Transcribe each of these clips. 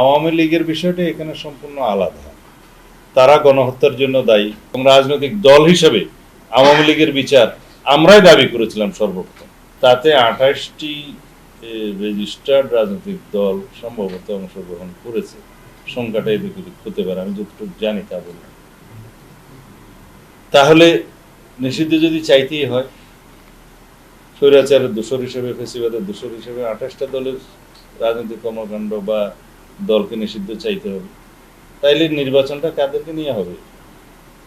আওয়ামী লীগের বিষয়টা এখানে সম্পূর্ণ আলাদা। তারা গণহত্যার জন্য দায়ী এবং রাজনৈতিক দল হিসেবে আওয়ামী লীগের বিচার আমরাই দাবি করেছিলাম সর্বপ্রথম। তাতে আঠাশটি রেজিস্টার্ড রাজনৈতিক দল সম্ভবত অংশগ্রহণ করেছে। সংখ্যাটা এদিক ওদিক হতে পারে, আমি যতটুকু জানি তা বললাম। তাহলে নিষিদ্ধ যদি চাইতেই হয়, স্বৈরাচারের দোষর হিসেবে, ফেসিবাদের দোষর হিসেবে আঠাশটা দলের রাজনৈতিক কর্মকাণ্ড বা দলকে নিষিদ্ধ চাইতে হবে। তাইলে নির্বাচনটা কাদেরকে নিয়ে হবে?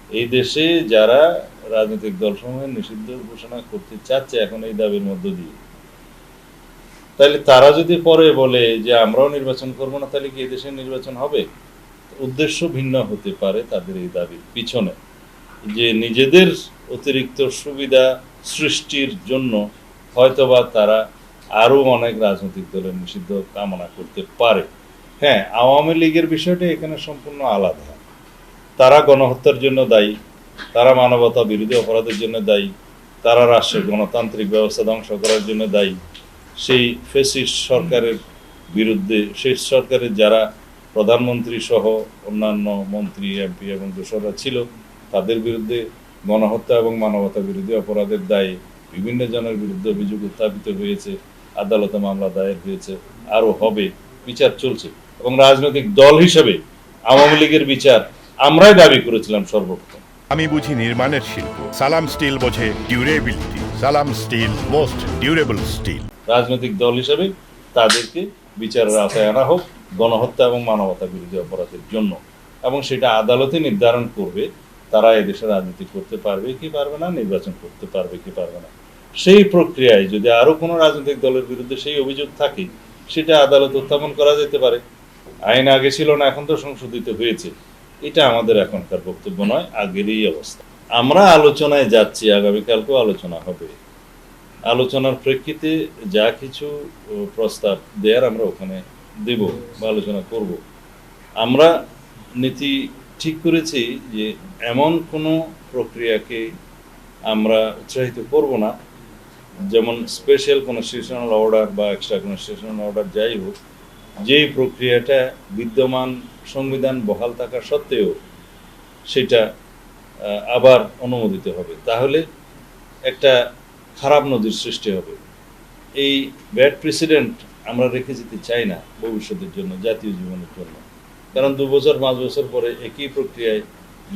এই দেশে যারা রাজনৈতিক দল দলসমূহের নিষিদ্ধ ঘোষণা করতে চাচ্ছে এখন এই দাবির মধ্য দিয়ে তাহলে তারা যদি পরে বলে যে আমরাও নির্বাচন করব না তাহলে কি এই দেশে নির্বাচন হবে? উদ্দেশ্য ভিন্ন হতে পারে তাদের এই দাবির পিছনে। যে নিজেদের অতিরিক্ত সুবিধা সৃষ্টির জন্য হয়তোবা তারা আরও অনেক রাজনৈতিক দলের নিষিদ্ধ কামনা করতে পারে। হ্যাঁ আওয়ামী লীগের বিষয়টা এখানে সম্পূর্ণ আলাদা। তারা গণহত্যার জন্য দায়ী, তারা মানবতা বিরোধী অপরাধের জন্য দায়ী, তারা রাষ্ট্রের গণতান্ত্রিক ব্যবস্থা ধ্বংস করার জন্য দায়ী। সেই ফেসিস সরকারের বিরুদ্ধে সেই সরকারের যারা প্রধানমন্ত্রী সহ অন্যান্য মন্ত্রী, এমপি এবং দোসররা ছিল, তাদের বিরুদ্ধে গণহত্যা এবং মানবতা বিরোধী অপরাধের দায়ে বিভিন্ন জনের বিরুদ্ধে অভিযোগ উত্থাপিত হয়েছে, আদালতে মামলা দায়ের হয়েছে, আরও হবে, বিচার চলছে। এবং রাজনৈতিক দল হিসেবে আওয়ামী লীগের বিচার আমরাই দাবি করেছিলাম সর্বপ্রথম। আমি বুঝি নির্মাণের শিল্প। সালাম স্টিল বোঝে ডিউরেবিলিটি। সালাম স্টিল মোস্ট ডিউরেবল স্টিল। রাজনৈতিক দল হিসেবে তাদেরকে বিচারের আওতায় আনা হোক গণহত্যা এবং মানবতা বিরোধী অপরাধের জন্য। এবং সেটা আদালতে নির্ধারণ করবে তারা এদেশে রাজনীতি করতে পারবে কি পারবে না নির্বাচন করতে পারবে কি পারবে না। সেই প্রক্রিয়ায় যদি আরও কোনো রাজনৈতিক দলের বিরুদ্ধে সেই অভিযোগ থাকে সেটা আদালত উত্থাপন করা যেতে পারে। আইন আগে ছিল না, এখন তো সংশোধিত হয়েছে। এটা আমাদের এখনকার বক্তব্য নয় আগেরই অবস্থা। আমরা আলোচনায় যাচ্ছি, আগামীকালকেও আলোচনা হবে। আলোচনার প্রেক্ষিতে যা কিছু প্রস্তাব দেয়ার আমরা ওখানে দেব বা আলোচনা করব। আমরা নীতি ঠিক করেছি যে এমন কোনো প্রক্রিয়াকে আমরা উৎসাহিত করব না। যেমন স্পেশাল কোনো সেশনাল অর্ডার বা এক্সট্রা কোনো সেশনাল অর্ডার যাই হোক যেই প্রক্রিয়াটা বিদ্যমান সংবিধান বহাল থাকা সত্ত্বেও সেটা আবার অনুমোদিত হবে। তাহলে একটা খারাপ নদীর সৃষ্টি হবে। এই ব্যাড প্রেসিডেন্ট আমরা রেখে যেতে চাই না ভবিষ্যতের জন্য, জাতীয় জীবনের জন্য। কারণ দু বছর, পাঁচ বছর পরে একই প্রক্রিয়ায়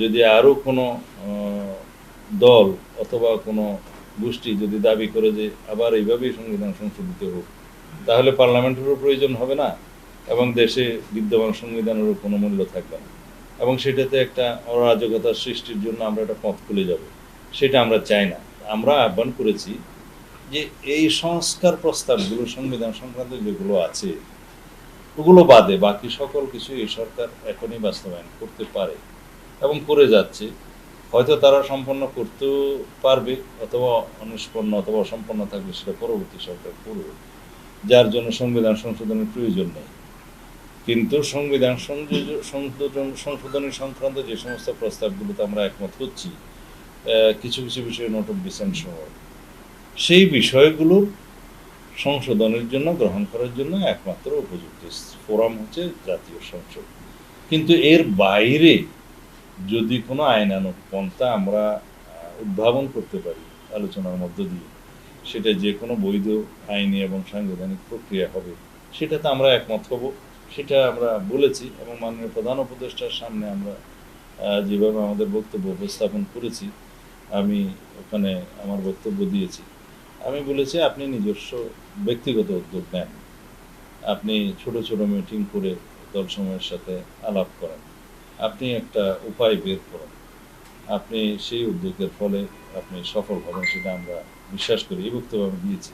যদি আরও কোনো দল অথবা কোনো গোষ্ঠী যদি দাবি করে যে আবার এইভাবেই সংবিধান সংশোধিত হোক, তাহলে পার্লামেন্টেরও প্রয়োজন হবে না। এবং দেশে বিদ্যমান সংবিধানেরও কোনো মূল্য থাকবে না। এবং সেটাতে একটা অরাজকতার সৃষ্টির জন্য আমরা একটা পথ খুলে যাব। সেটা আমরা চাই না। আমরা আহ্বান করেছি যে এই সংস্কার প্রস্তাবগুলো, সংবিধান সংক্রান্ত যেগুলো আছে, ওগুলো বাদে বাকি সকল কিছু এই সরকার এখনই বাস্তবায়ন করতে পারে এবং করে যাচ্ছে। হয়তো তারা সম্পন্ন করতেও পারবে, অথবা অনুষ্পন্ন অথবা অসম্পন্ন থাকবে সেটা পরবর্তী সরকার করবে, যার জন্য সংবিধান সংশোধনের প্রয়োজন নেই। কিন্তু সংবিধান সংযোজন সংশোধন সংক্রান্ত যে সমস্ত প্রস্তাবগুলোতে আমরা একমত হচ্ছি কিছু কিছু বিষয়ে নোট অফ ডিসেন্ট সহ, সেই বিষয়গুলোর সংশোধনের জন্য, গ্রহণ করার জন্য একমাত্র উপযুক্ত ফোরাম হচ্ছে জাতীয় সংসদ। কিন্তু এর বাইরে যদি কোনো আইনানুগ পন্থা আমরা উদ্ভাবন করতে পারি আলোচনার মধ্য দিয়ে, সেটা যে কোনো বৈধ আইনি এবং সাংবিধানিক প্রক্রিয়া হবে, সেটাতে আমরা একমত হব। সেটা আমরা বলেছি এবং মাননীয় প্রধান উপদেষ্টার সামনে আমরা যেভাবে আমাদের বক্তব্য উপস্থাপন করেছি, আমি ওখানে আমার বক্তব্য দিয়েছি। আমি বলেছি আপনি নিজস্ব ব্যক্তিগত উদ্যোগ নেন। আপনি ছোট ছোট মিটিং করে দল সময়ের সাথে আলাপ করেন। আপনি একটা উপায় বের করেন। আপনি সেই উদ্যোগের ফলে আপনি সফল হবেন সেটা আমরা বিশ্বাস করি। এই বক্তব্য আমি দিয়েছি।